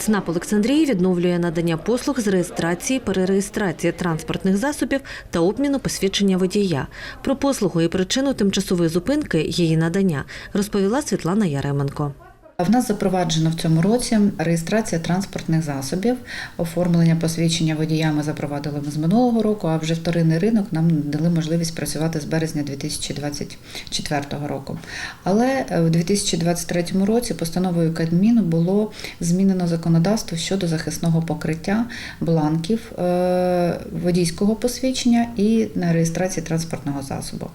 ЦНАП Олександрії відновлює надання послуг з реєстрації, перереєстрації транспортних засобів та обміну посвідчення водія. Про послугу і причину тимчасової зупинки її надання розповіла Світлана Яременко. В нас запроваджено в цьому році реєстрація транспортних засобів, оформлення посвідчення водія ми запровадили ми з минулого року, а вже вторинний ринок нам дали можливість працювати з березня 2024 року. Але е, в 2023 році постановою Кабміну було змінено законодавство щодо захисного покриття бланків е, водійського посвідчення і на реєстрації транспортного засобу.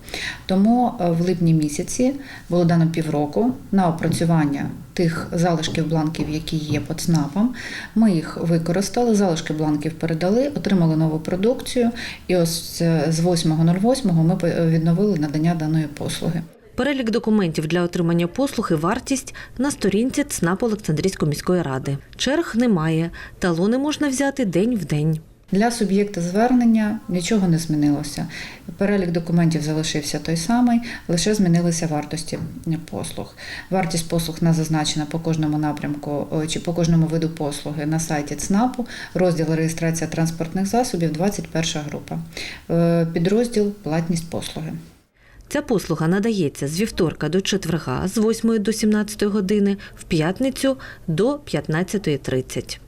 Тому е, в липні місяці було дано півроку на опрацювання тих залишків бланків, які є по ЦНАПам. Ми їх використали, залишки бланків передали, отримали нову продукцію, і ось е, з 8.08 ми відновили надання даної послуги. Перелік документів для отримання послуг і вартість на сторінці ЦНАП Олександрійської міської ради. Черг немає. Талони можна взяти день в день. Для суб'єкта звернення нічого не змінилося. Перелік документів залишився той самий, лише змінилися вартості послуг. Вартість послуг не зазначена по кожному напрямку чи по кожному виду послуги на сайті ЦНАПу, розділ реєстрація транспортних засобів, 21 група. Е, Підрозділ платність послуги. Ця послуга надається з вівторка до четверга з 8 до 17 години, в п'ятницю до 15.30.